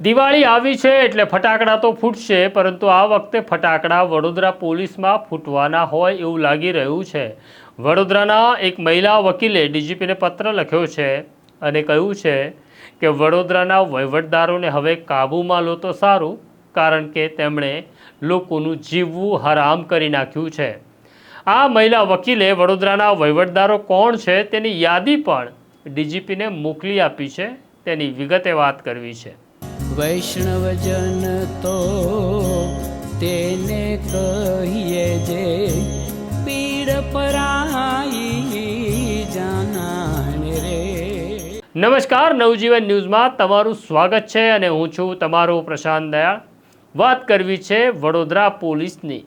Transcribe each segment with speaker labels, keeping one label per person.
Speaker 1: દિવાળી આવી છે એટલે ફટાકડા તો ફૂટશે, પરંતુ આ વખતે ફટાકડા વડોદરા પોલીસમાં ફૂટવાના હોય એવું લાગી રહ્યું છે. વડોદરાના એક મહિલા વકીલે ડીજીપીને પત્ર લખ્યો છે અને કહ્યું છે કે વડોદરાના વહીવટદારોને હવે કાબૂમાં લો તો સારું, કારણ કે તેમણે લોકોનું જીવવું હરામ કરી નાખ્યું છે. આ મહિલા વકીલે વડોદરાના વહીવટદારો કોણ છે તેની યાદી પણ ડીજીપીને મોકલી આપી છે, તેની વિગતે વાત કરવી છે.
Speaker 2: વૈષ્ણવજન તો તેને કહીએ જે પીડ પરાઈ જાનાને રે.
Speaker 1: નમસ્કાર, નવજીવન ન્યૂઝમાં તમારું સ્વાગત છે અને હું છું તમારો પ્રશાંત દયાળ વાત કરવી છે વડોદરા પોલીસની.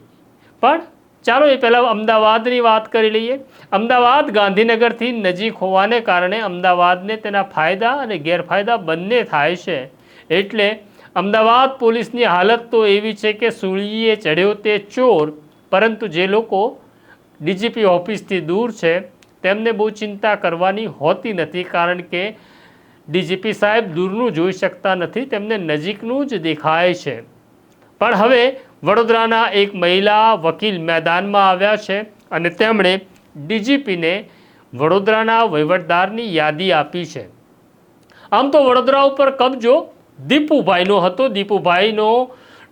Speaker 1: પણ ચાલો એ પહેલાં અમદાવાદની વાત કરી લઈએ. અમદાવાદ ગાંધીનગરથી નજીક હોવાને કારણે અમદાવાદને તેના ફાયદા અને ગેરફાયદા બંને થાય છે. એટલે અમદાવાદ પોલીસની હાલત તો એવી છે કે સુળીએ ચઢ્યો તે ચોર, પરંતુ જે લોકો ડીજીપી ઓફિસથી દૂર છે, તેમને બહુ ચિંતા કરવાની હોતી નથી, કારણ કે ડીજીપી સાહેબ દૂરનું જોઈ શકતા નથી, તેમને નજીકનું જ દેખાય છે. પણ હવે વડોદરાના એક મહિલા વકીલ મેદાનમાં આવ્યા છે અને તેમણે ડીજીપીને વડોદરાના વહીવટદારની યાદી આપી છે. આમ તો વડોદરા ઉપર કબજો દીપુભાઈનો હતો. દીપુભાઈનો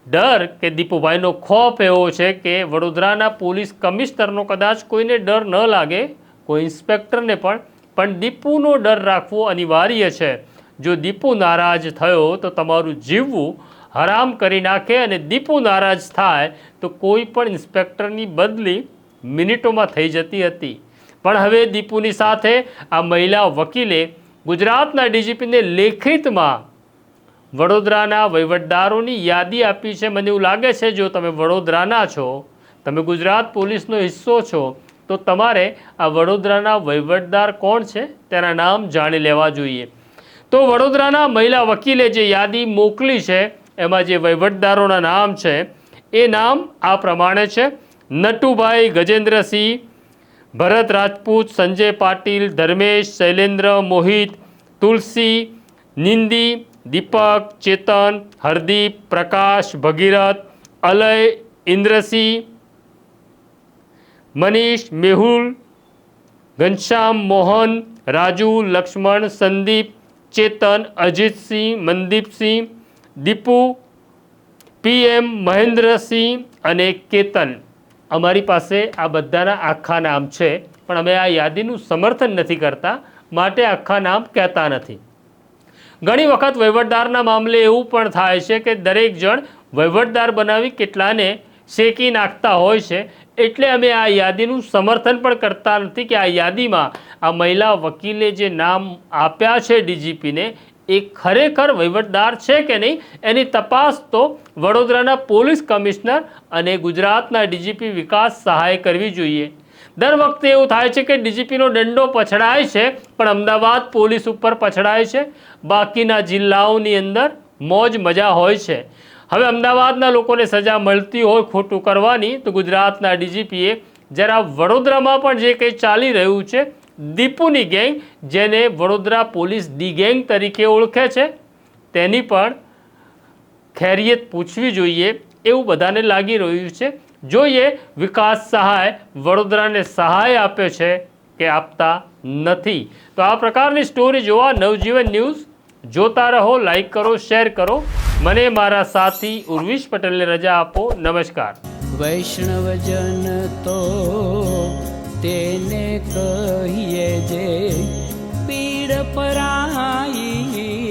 Speaker 1: ડર કે દીપુભાઈનો ખોફ એવો છે કે વડોદરાના પોલીસ કમિશનરનો કદાચ કોઈને ડર ન લાગે, કોઈ ઇન્સ્પેક્ટરને પણ. પણ દીપુનો ડર રાખવો અનિવાર્ય છે. જો દીપુ નારાજ થયો તો તમારું જીવવું હરામ કરી નાખે અને દીપુ નારાજ થાય તો કોઈ પણ ઇન્સ્પેક્ટરની બદલી મિનિટોમાં થઈ જતી હતી. પણ હવે દીપુની સાથે આ મહિલા વકીલે ગુજરાતના ડીજીપીને લેખિતમાં વડોદરાના વહીવટદારોની યાદી આપી છે. મને એવું લાગે છે, જો તમે વડોદરાના છો, તમે ગુજરાત પોલીસનો હિસ્સો છો, તો તમારે આ વડોદરાના વહીવટદાર કોણ છે તેના નામ જાણી લેવા જોઈએ. તો વડોદરાના મહિલા વકીલે જે યાદી મોકલી છે, એમાં જે વહીવટદારોના નામ છે, એ નામ આ પ્રમાણે છે. નટુભાઈ ગજેન્દ્રસિંહ, ભરત રાજપૂત, સંજય પાટીલ, ધર્મેશ, શૈલેન્દ્ર મોહિત, તુલસી, નિંદી દીપક, ચેતન, હરદીપ, પ્રકાશ, ભગીરથ, અલય, ઇન્દ્રસિંહ, મનીષ, મેહુલ, ઘનશ્યામ, મોહન, રાજુ, લક્ષ્મણ, સંદીપ, ચેતન, અજીતસિંહ, મનદીપસિંહ, દીપુ, પીએમ, મહેન્દ્રસિંહ અને કેતન. અમારી પાસે આ બધાના આખા નામ છે, પણ અમે આ યાદીનું સમર્થન નથી કરતા, માટે આખા નામ કહેતા નથી. ઘણી વખત વહીવટદારના મામલે એવું પણ થાય છે કે દરેક જણ વહીવટદાર બનાવી કેટલાને શેકી નાખતા હોય છે. એટલે અમે આ યાદીનું સમર્થન પણ કરતા નથી કે આ યાદીમાં આ મહિલા વકીલે જે નામ આપ્યા છે ડીજીપીને, એ ખરેખર વહીવટદાર છે કે નહીં? એની તપાસ તો વડોદરાના પોલીસ કમિશનર અને ગુજરાતના ડીજીપી વિકાસ સહાય કરવી જોઈએ. દર વખતે એવું થાય છે કે ડીજીપીનો દંડો પછડાય છે, પણ અમદાવાદ પોલીસ ઉપર પછડાય છે. બાકીના જિલ્લાઓની અંદર મોજ મજા હોય છે. હવે અમદાવાદના લોકોને સજા મળતી હોય ખોટું કરવાની, તો ગુજરાતના ડીજીપીએ જરા વડોદરામાં પણ જે કંઈ ચાલી રહ્યું છે, દીપુની ગેંગ, જેને વડોદરા પોલીસ ડી ગેંગ તરીકે ઓળખે છે, તેની પણ ખેરિયત પૂછવી જોઈએ, એવું બધાને લાગી રહ્યું છે. જોઈએ વિકાસ સહાય વડોદરાને સહાય આપે છે કે આપતા નથી. તો આ પ્રકારની સ્ટોરી જોવા નવજીવન ન્યૂઝ જોતા રહો લાઈક કરો શેર કરો. મને મારા સાથી ઉર્વિશ પટેલને રજા આપો. નમસ્કાર.
Speaker 2: વૈષ્ણવજન તો તેને કહીએ જે પીડ પરાઈ